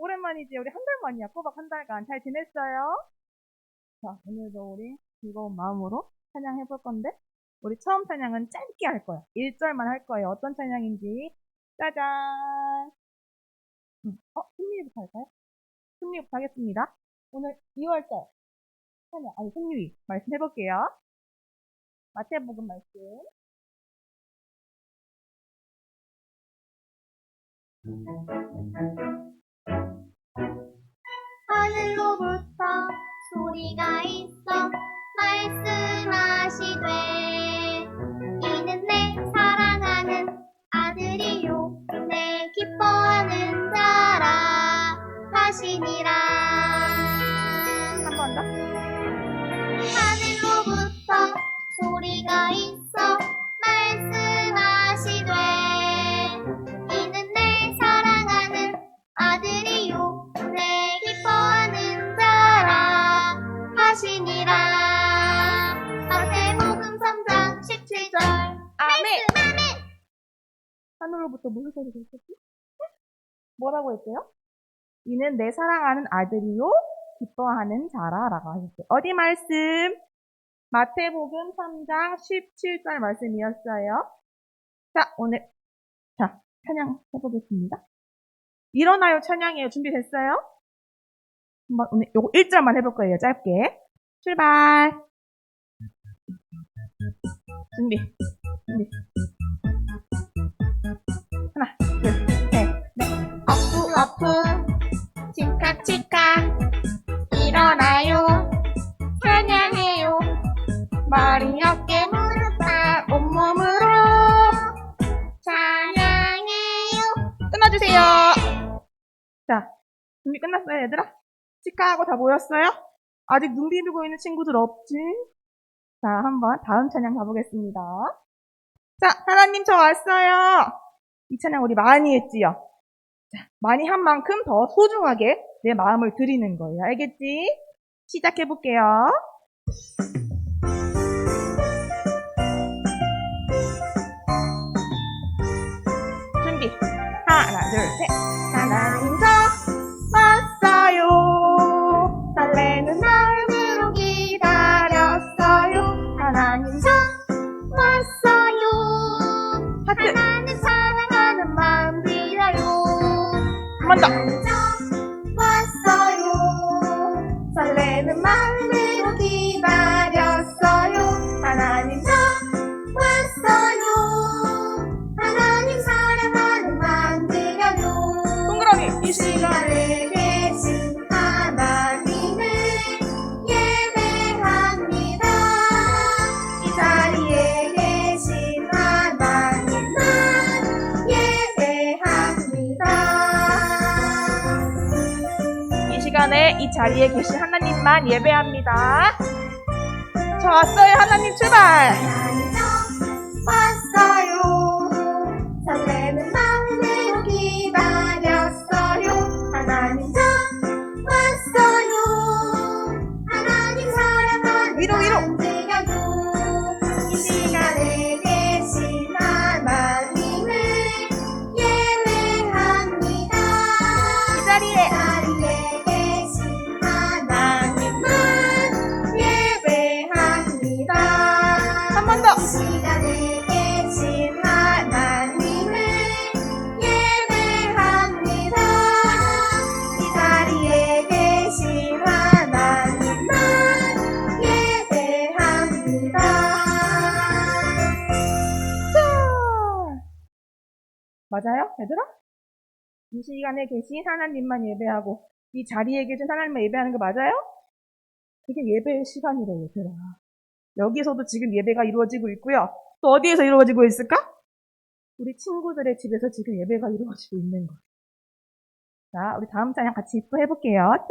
오랜만이지. 우리 한 달 만이야. 꼬박 한 달간. 잘 지냈어요? 자, 오늘도 우리 즐거운 마음으로 찬양해 볼 건데, 우리 처음 찬양은 짧게 할 거야. 1절만 할 거예요. 어떤 찬양인지. 짜잔! 음, 어, 승리부터 할까요? 승리부터 하겠습니다. 오늘 2월달 찬양, 아니, 승리 말씀 해 볼게요. 마태복음 말씀. 하늘로부터 소리가 있어 말씀하시되 이는 내 사랑하는 아들이요 내 기뻐하는 자라. 하시니라 하늘로부터 무슨 소리가 있었지? 뭐라고 했대요? 이는 내 사랑하는 아들이요 기뻐하는 자라라고 하셨어요. 어디 말씀? 마태복음 3장 17절 말씀이었어요. 자, 오늘 자, 찬양 해 보겠습니다. 일어나요 찬양이에요. 준비됐어요? 한번 오늘 요거 1절만 해볼 거예요. 짧게. 출발. 준비. 준비. 머리 어깨 무릎 다 온몸으로 찬양해요 끊어주세요. 자, 준비 끝났어요, 얘들아? 치카하고 다 모였어요? 아직 눈 비비고 있는 친구들 없지? 자, 한번 다음 찬양 가보겠습니다. 자, 하나님 저 왔어요. 이 찬양 우리 많이 했지요? 자, 많이 한 만큼 더 소중하게 내 마음을 드리는 거예요. 알겠지? 시작해볼게요. 둘, 셋. 하나님 저 왔어요. 설레는 마음으로 기다렸어요. 하나님 저 왔어요 하트. 하나님 사랑하는 마음 빌어요 한번 더. 이 자리에 계신 하나님만 예배합니다. 저 왔어요, 하나님 출발. 예배합니다. 자. 맞아요, 얘들아? 이 시간에 계신 하나님만 예배하고 이 자리에 계신 하나님만 예배하는 거 맞아요? 그게 예배의 시간이래, 얘들아. 여기서도 지금 예배가 이루어지고 있고요. 또 어디에서 이루어지고 있을까? 우리 친구들의 집에서 지금 예배가 이루어지고 있는 거예요. 자, 우리 다음 찬양 같이 또 해볼게요. 짜잔!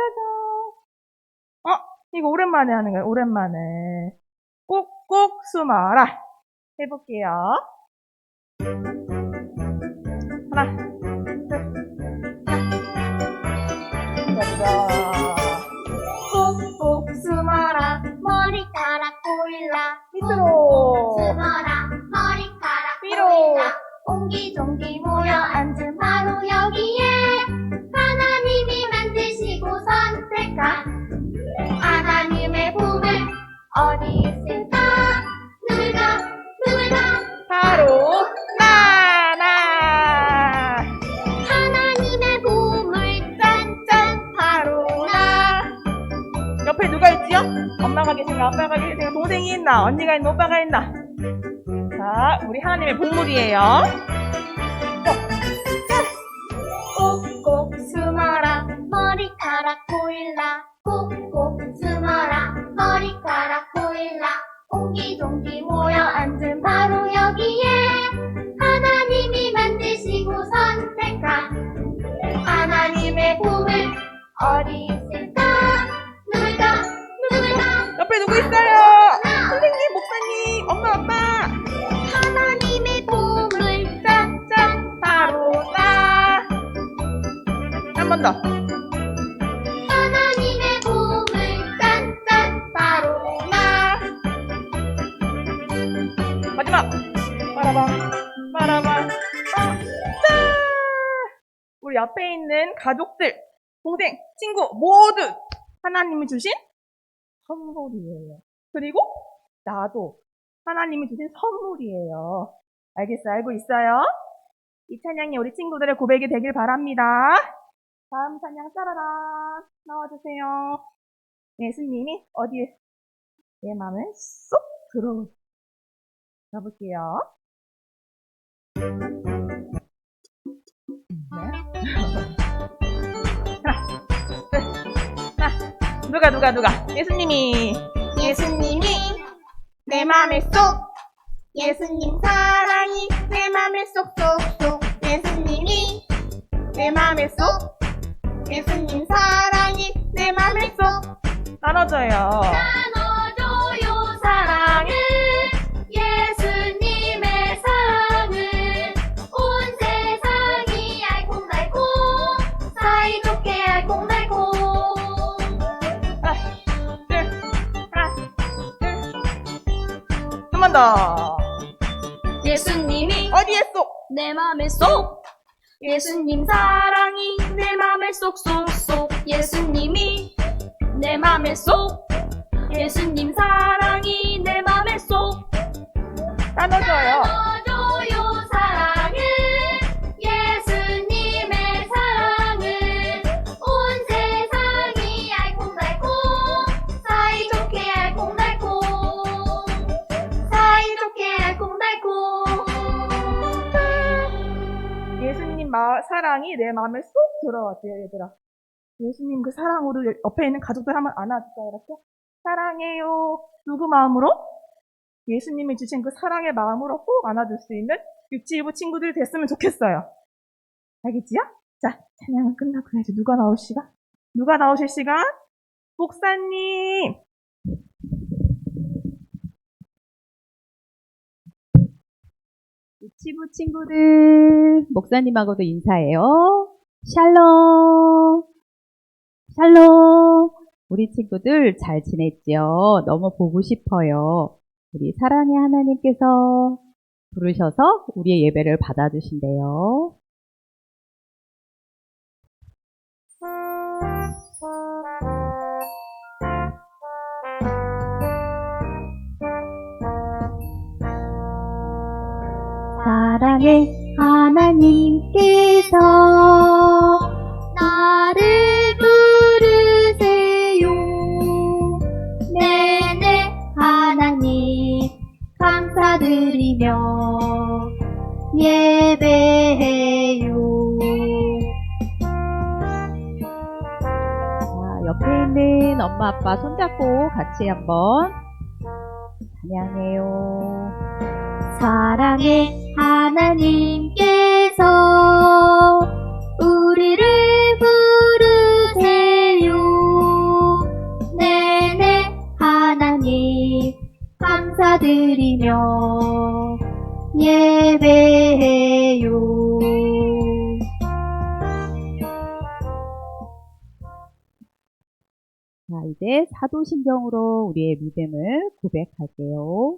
어, 이거 오랜만에 하는 거예요, 오랜만에. 꼭꼭 숨어라. 해볼게요. 함께 모여 앉은 바로 여기에 하나님이 만드시고 선택한 하나님의 품을 어디 있을까? 누굴까 누굴까 바로 나나. 하나님의 품을 짠짠 바로 나. 옆에 누가 있지요? 엄마가 계신가? 아빠가 계신가? 동생이 있나? 언니가 있나? 오빠가 있나? 자 우리 하나님의 보물이에요. 가족들 동생 친구 모두 하나님이 주신 선물이에요. 그리고 나도 하나님이 주신 선물이에요. 알겠어요? 알고 있어요? 이 찬양이 우리 친구들의 고백이 되길 바랍니다. 다음 찬양 짜라란 나와주세요. 예수님이 어디에 내 마음에 쏙 들어오 가볼게요. 네. 누가 누가 누가? 예수님이. 예수님이 내 마음에 쏙 예수님 사랑이 내 맘에 쏙쏙쏙. 예수님이 내 마음에 쏙 예수님 사랑이 내 맘에 쏙. 나눠줘요 둘. 한번 더. 예수님이 어디에 쏙? 내 맘에 쏙 예수님 사랑이 내 맘에 쏙쏙쏙 예수님이 내 맘에 쏙 예수님 사랑이 내 맘에 쏙. 나눠줘요 사랑이 내 마음에 쏙 들어왔대요, 얘들아. 예수님 그 사랑으로 옆에 있는 가족들 한번 안아줄까요, 이렇게? 사랑해요. 누구 마음으로? 예수님이 주신 그 사랑의 마음으로 꼭 안아줄 수 있는 유치부 친구들이 됐으면 좋겠어요. 알겠지요? 자, 찬양은 끝나고 이제 누가 나올 시간? 누가 나오실 시간? 목사님! 유치부 친구들, 목사님하고도 인사해요. 샬롬. 샬롬. 우리 친구들 잘 지냈죠? 너무 보고 싶어요. 우리 사랑의 하나님께서 부르셔서 우리의 예배를 받아주신대요. 사랑의 하나님께서 나를 부르세요 네네 하나님 감사드리며 예배해요. 자, 옆에 있는 엄마 아빠 손잡고 같이 한번 찬양해요. 사랑의 하나님께서 우리를 부르세요. 네네 하나님 감사드리며 예배해요. 자, 이제 사도신경으로 우리의 믿음을 고백할게요.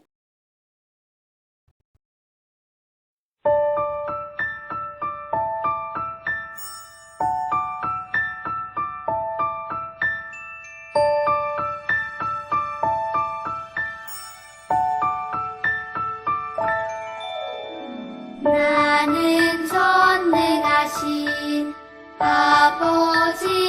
나는 전능하신 아버지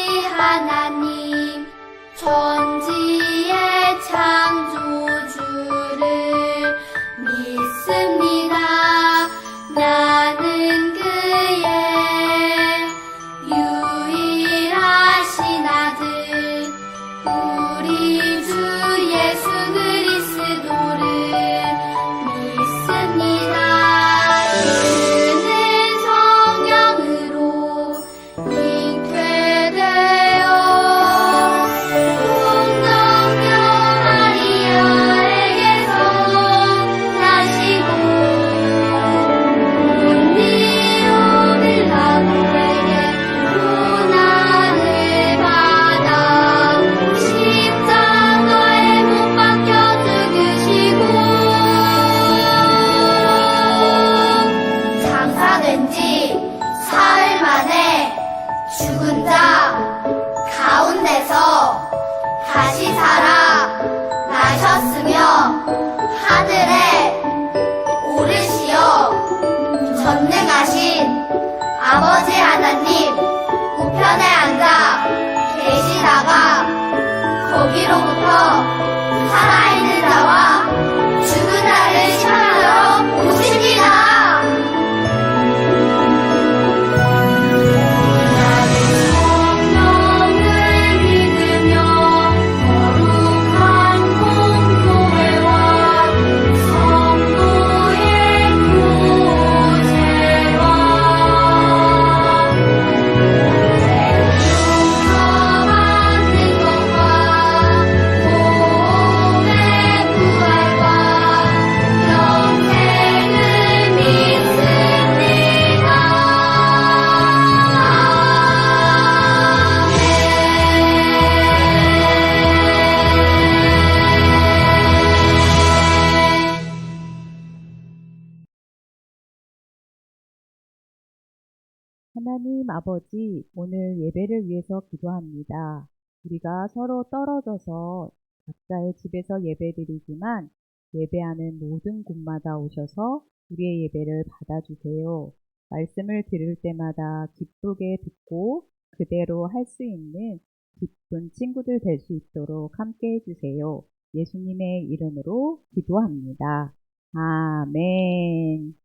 아버지, 오늘 예배를 위해서 기도합니다. 우리가 서로 떨어져서 각자의 집에서 예배드리지만 예배하는 모든 곳마다 오셔서 우리의 예배를 받아주세요. 말씀을 들을 때마다 기쁘게 듣고 그대로 할 수 있는 기쁜 친구들 될 수 있도록 함께 해주세요. 예수님의 이름으로 기도합니다. 아멘.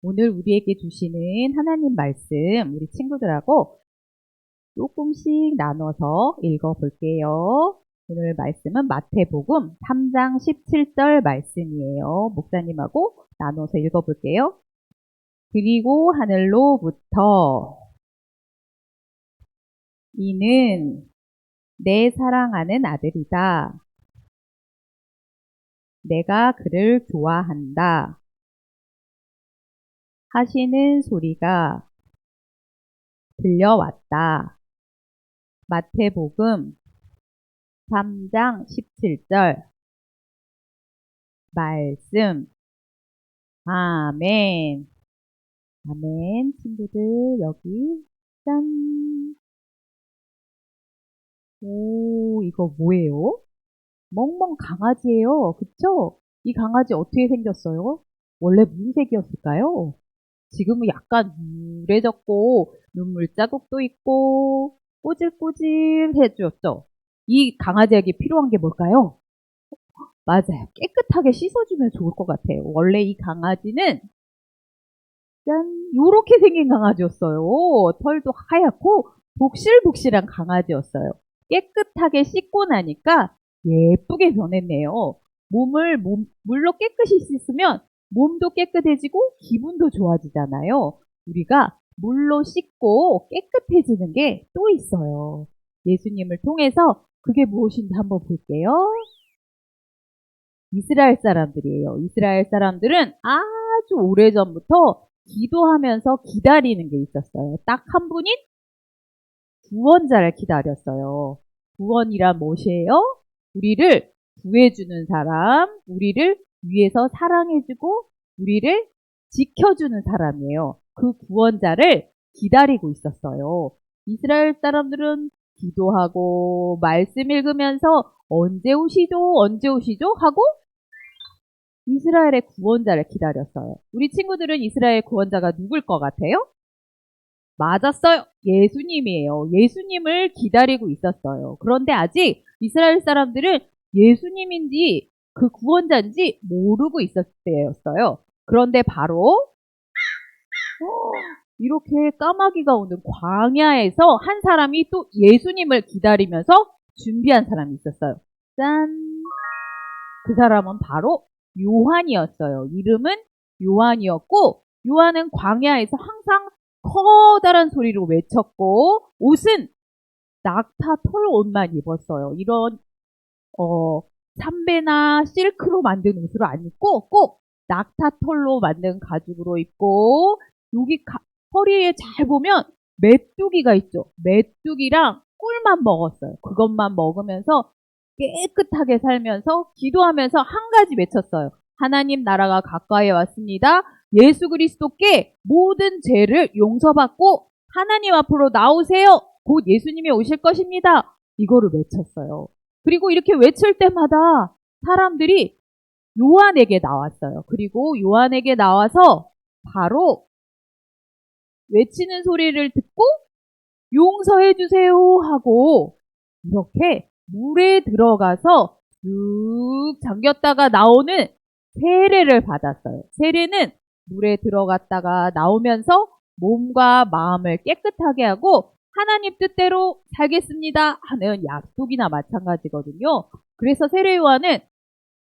오늘 우리에게 주시는 하나님 말씀, 우리 친구들하고 조금씩 나눠서 읽어 볼게요. 오늘 말씀은 마태복음 3장 17절 말씀이에요. 목사님하고 나눠서 읽어 볼게요. 그리고 하늘로부터 이는 내 사랑하는 아들이다. 내가 그를 좋아한다. 하시는 소리가 들려왔다. 마태복음 3장 17절 말씀 아멘 아멘 친구들 여기 짠 오, 이거 뭐예요? 멍멍 강아지예요. 그쵸? 이 강아지 어떻게 생겼어요? 원래 무슨 색이었을까요? 지금은 약간 우울해졌고 눈물 자국도 있고 꼬질꼬질해졌죠. 이 강아지에게 필요한 게 뭘까요? 맞아요. 깨끗하게 씻어주면 좋을 것 같아요. 원래 이 강아지는 짠 요렇게 생긴 강아지였어요. 털도 하얗고 복실복실한 강아지였어요. 깨끗하게 씻고 나니까 예쁘게 변했네요. 몸을 몸- 물로 깨끗이 씻으면 몸도 깨끗해지고 기분도 좋아지잖아요. 우리가 물로 씻고 깨끗해지는 게 또 있어요. 예수님을 통해서 그게 무엇인지 한번 볼게요. 이스라엘 사람들이에요. 이스라엘 사람들은 아주 오래전부터 기도하면서 기다리는 게 있었어요. 딱 한 분인 구원자를 기다렸어요. 구원이란 무엇이에요? 우리를 구해주는 사람, 우리를 위해서 사랑해주고 우리를 지켜주는 사람이에요. 그 구원자를 기다리고 있었어요. 이스라엘 사람들은 기도하고 말씀 읽으면서 언제 오시죠? 언제 오시죠? 하고 이스라엘의 구원자를 기다렸어요. 우리 친구들은 이스라엘 구원자가 누굴 것 같아요? 맞았어요. 예수님이에요. 예수님을 기다리고 있었어요. 그런데 아직 이스라엘 사람들은 예수님인지 그 구원자인지 모르고 있었을 때였어요. 그런데 바로 어, 이렇게 까마귀가 오는 광야에서 한 사람이 또 예수님을 기다리면서 준비한 사람이 있었어요. 짠! 그 사람은 바로 요한이었어요. 이름은 요한이었고, 요한은 광야에서 항상 커다란 소리로 외쳤고, 옷은 낙타 털 옷만 입었어요. 이런, 어, 삼배나 실크로 만든 옷을 안 입고, 꼭 낙타 털로 만든 가죽으로 입고, 여기 가- 허리에 잘 보면 메뚜기가 있죠. 메뚜기랑 꿀만 먹었어요. 그것만 먹으면서 깨끗하게 살면서 기도하면서 한 가지 외쳤어요. 하나님 나라가 가까이 왔습니다. 예수 그리스도께 모든 죄를 용서받고 하나님 앞으로 나오세요. 곧 예수님이 오실 것입니다. 이거를 외쳤어요. 그리고 이렇게 외칠 때마다 사람들이 요한에게 나왔어요. 그리고 요한에게 나와서 바로 외치는 소리를 듣고 용서해 주세요 하고 이렇게 물에 들어가서 쭉 잠겼다가 나오는 세례를 받았어요. 세례는 물에 들어갔다가 나오면서 몸과 마음을 깨끗하게 하고 하나님 뜻대로 살겠습니다 하는 약속이나 마찬가지거든요. 그래서 세례 요한은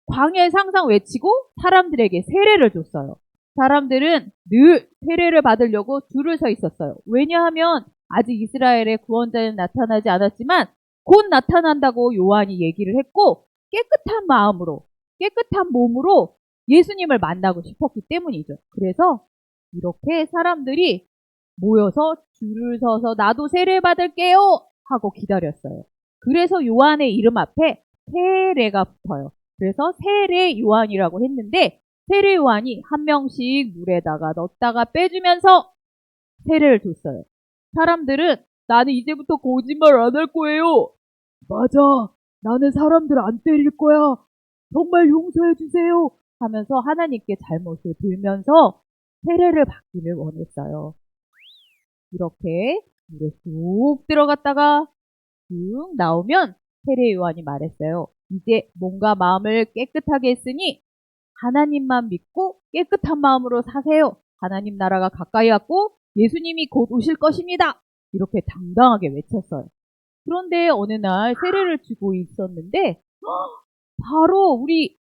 광야에서 항상 외치고 사람들에게 세례를 줬어요. 사람들은 늘 세례를 받으려고 줄을 서 있었어요. 왜냐하면 아직 이스라엘의 구원자는 나타나지 않았지만 곧 나타난다고 요한이 얘기를 했고 깨끗한 마음으로 깨끗한 몸으로 예수님을 만나고 싶었기 때문이죠. 그래서 이렇게 사람들이 모여서 줄을 서서 나도 세례 받을게요 하고 기다렸어요. 그래서 요한의 이름 앞에 세례가 붙어요. 그래서 세례 요한이라고 했는데 세례 요한이 한 명씩 물에다가 넣었다가 빼주면서 세례를 줬어요. 사람들은 나는 이제부터 거짓말 안 할 거예요. 맞아. 나는 사람들 안 때릴 거야. 정말 용서해 주세요. 하면서 하나님께 잘못을 빌면서 세례를 받기를 원했어요. 이렇게 물에 쑥 들어갔다가 쭉 나오면 세례 요한이 말했어요. 이제 몸과 마음을 깨끗하게 했으니 하나님만 믿고 깨끗한 마음으로 사세요. 하나님 나라가 가까이 왔고 예수님이 곧 오실 것입니다. 이렇게 당당하게 외쳤어요. 그런데 어느 날 세례를 주고 있었는데 바로 우리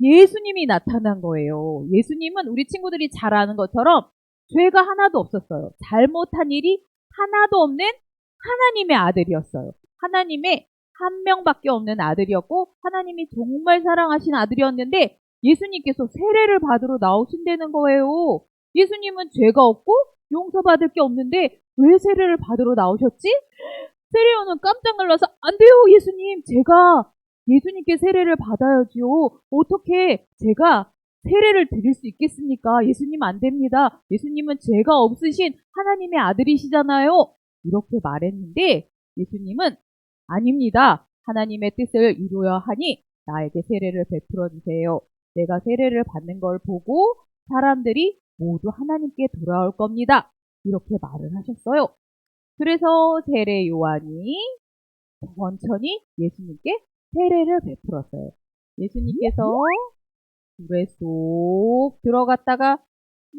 예수님이 나타난 거예요. 예수님은 우리 친구들이 잘 아는 것처럼 죄가 하나도 없었어요. 잘못한 일이 하나도 없는 하나님의 아들이었어요. 하나님의 한 명밖에 없는 아들이었고 하나님이 정말 사랑하신 아들이었는데 예수님께서 세례를 받으러 나오신다는 거예요. 예수님은 죄가 없고 용서받을 게 없는데 왜 세례를 받으러 나오셨지? 세례요는 깜짝 놀라서 안 돼요 예수님 제가 예수님께 세례를 받아야지요. 어떻게 제가 세례를 드릴 수 있겠습니까? 예수님 안 됩니다. 예수님은 죄가 없으신 하나님의 아들이시잖아요. 이렇게 말했는데 예수님은 아닙니다. 하나님의 뜻을 이루어야 하니 나에게 세례를 베풀어 주세요. 내가 세례를 받는 걸 보고 사람들이 모두 하나님께 돌아올 겁니다. 이렇게 말을 하셨어요. 그래서 세례 요한이 천천히 예수님께 세례를 베풀었어요. 예수님께서 물에 쏙 들어갔다가 쭉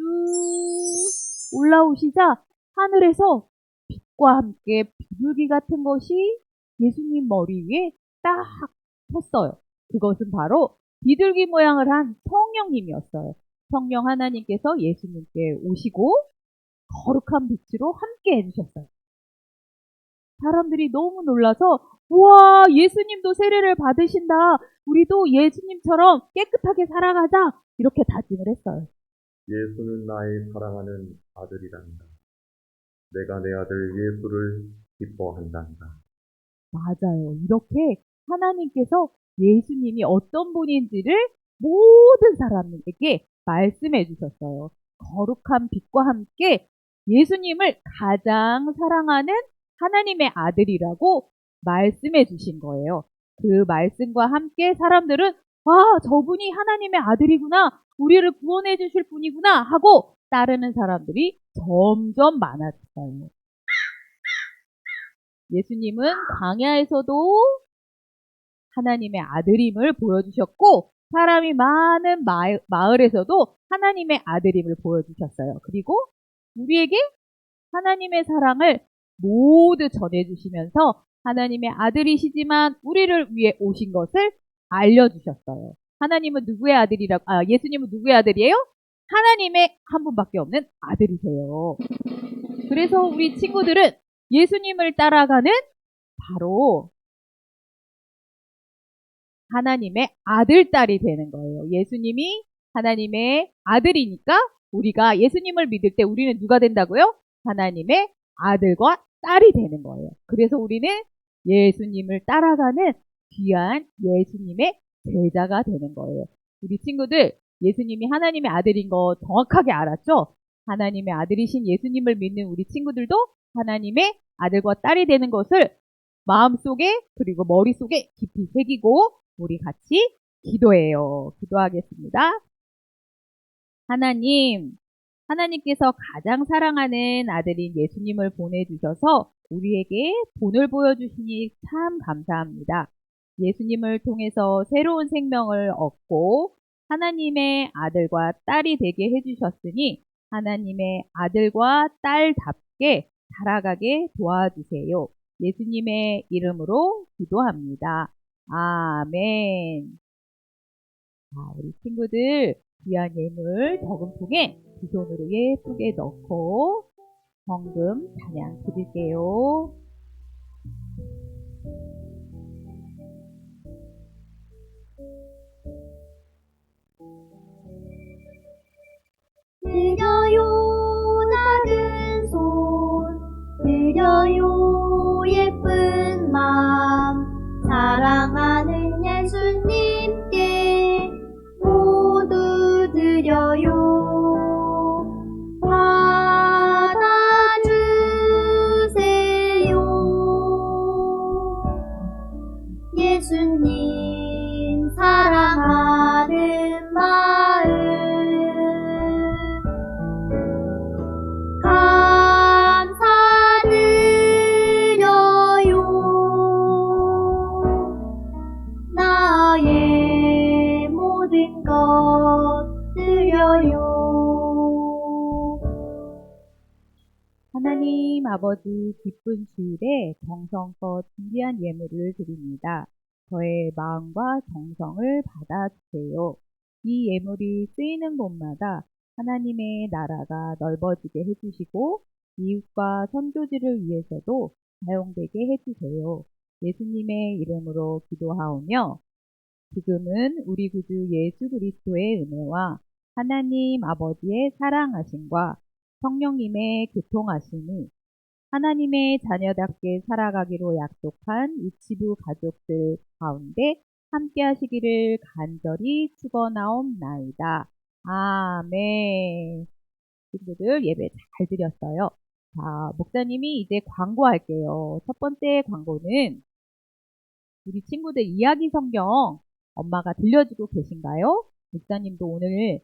올라오시자 하늘에서 빛과 함께 비둘기 같은 것이 예수님 머리 위에 딱 섰어요. 그것은 바로 비둘기 모양을 한 성령님이었어요. 성령 하나님께서 예수님께 오시고 거룩한 빛으로 함께 해주셨어요. 사람들이 너무 놀라서 우와 예수님도 세례를 받으신다. 우리도 예수님처럼 깨끗하게 살아가자. 이렇게 다짐을 했어요. 예수는 나의 사랑하는 아들이란다. 내가 내 아들 예수를 기뻐한단다. 맞아요. 이렇게 하나님께서 예수님이 어떤 분인지를 모든 사람에게 말씀해 주셨어요. 거룩한 빛과 함께 예수님을 가장 사랑하는 하나님의 아들이라고 말씀해 주신 거예요. 그 말씀과 함께 사람들은 와, 저분이 하나님의 아들이구나. 우리를 구원해 주실 분이구나 하고 따르는 사람들이 점점 많아졌어요. 예수님은 광야에서도 하나님의 아들임을 보여주셨고 사람이 많은 마- 마을 에서도 하나님의 아들임을 보여주셨어요. 그리고 우리에게 하나님의 사랑을 모두 전해주시면서 하나님의 아들이시지만 우리를 위해 오신 것을 알려주셨어요. 하나님은 누구의 아들이라고, 아, 예수님은 누구의 아들이에요? 하나님의 한 분밖에 없는 아들이세요. 그래서 우리 친구들은 예수님을 따라가는 바로 하나님의 아들, 딸이 되는 거예요. 예수님이 하나님의 아들이니까 우리가 예수님을 믿을 때 우리는 누가 된다고요? 하나님의 아들과 딸이 되는 거예요. 그래서 우리는 예수님을 따라가는 귀한 예수님의 제자가 되는 거예요. 우리 친구들, 예수님이 하나님의 아들인 거 정확하게 알았죠? 하나님의 아들이신 예수님을 믿는 우리 친구들도 하나님의 아들과 딸이 되는 것을 마음속에 그리고 머릿속에 깊이 새기고 우리 같이 기도해요. 기도하겠습니다. 하나님, 하나님께서 가장 사랑하는 아들인 예수님을 보내주셔서 우리에게 본을 보여주시니 참 감사합니다. 예수님을 통해서 새로운 생명을 얻고 하나님의 아들과 딸이 되게 해주셨으니 하나님의 아들과 딸답게 살아가게 도와주세요. 예수님의 이름으로 기도합니다. 아멘. 자, 우리 친구들 귀한 예물 저금통에 두 손으로 예쁘게 넣고 헌금 찬양 드릴게요. 드려요 아버지 기쁜 주일에 정성껏 준비한 예물을 드립니다. 저의 마음과 정성을 받아주세요. 이 예물이 쓰이는 곳마다 하나님의 나라가 넓어지게 해주시고 이웃과 선교지를 위해서도 사용되게 해주세요. 예수님의 이름으로 기도하오며 지금은 우리 구주 예수 그리스도의 은혜와 하나님 아버지의 사랑하심과 성령님의 교통하심이 하나님의 자녀답게 살아가기로 약속한 유치부 가족들 가운데 함께 하시기를 간절히 축원하옵나이다. 아멘. 친구들 예배 잘 드렸어요. 자, 목사님이 이제 광고할게요. 첫 번째 광고는 우리 친구들 이야기 성경 엄마가 들려주고 계신가요? 목사님도 오늘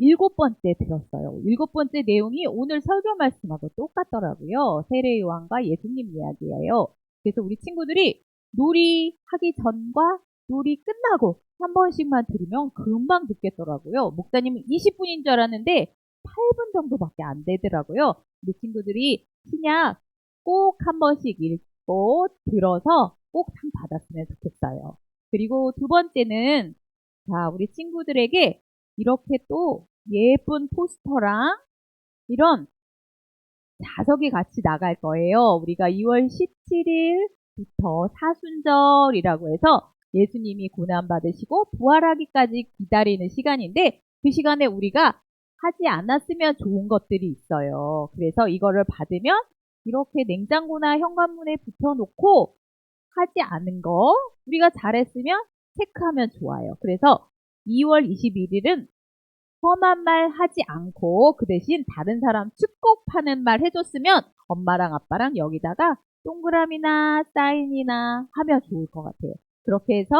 일곱 번째 들었어요. 일곱 번째 내용이 오늘 설교 말씀하고 똑같더라고요. 세례 요한과 예수님 이야기예요. 그래서 우리 친구들이 놀이 하기 전과 놀이 끝나고 한 번씩만 들으면 금방 듣겠더라고요. 목사님은 20분인 줄 알았는데 8분 정도밖에 안 되더라고요. 우리 친구들이 신약 꼭 한 번씩 읽고 들어서 꼭 상 받았으면 좋겠어요. 그리고 두 번째는 자, 우리 친구들에게 이렇게 또 예쁜 포스터랑 이런 자석이 같이 나갈 거예요. 우리가 2월 17일부터 사순절이라고 해서 예수님이 고난받으시고 부활하기까지 기다리는 시간인데 그 시간에 우리가 하지 않았으면 좋은 것들이 있어요. 그래서 이거를 받으면 이렇게 냉장고나 현관문에 붙여놓고 하지 않은 거 우리가 잘했으면 체크하면 좋아요. 그래서 2월 21일은 험한 말 하지 않고 그 대신 다른 사람 축복하는 말 해줬으면 엄마랑 아빠랑 여기다가 동그라미나 사인이나 하면 좋을 것 같아요. 그렇게 해서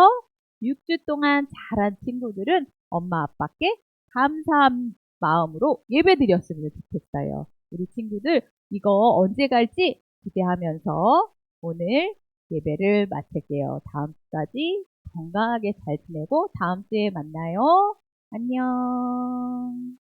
6주 동안 잘한 친구들은 엄마 아빠께 감사한 마음으로 예배 드렸으면 좋겠어요. 우리 친구들 이거 언제 갈지 기대하면서 오늘 예배를 마칠게요. 다음 주까지 건강하게 잘 지내고 다음 주에 만나요. 안녕.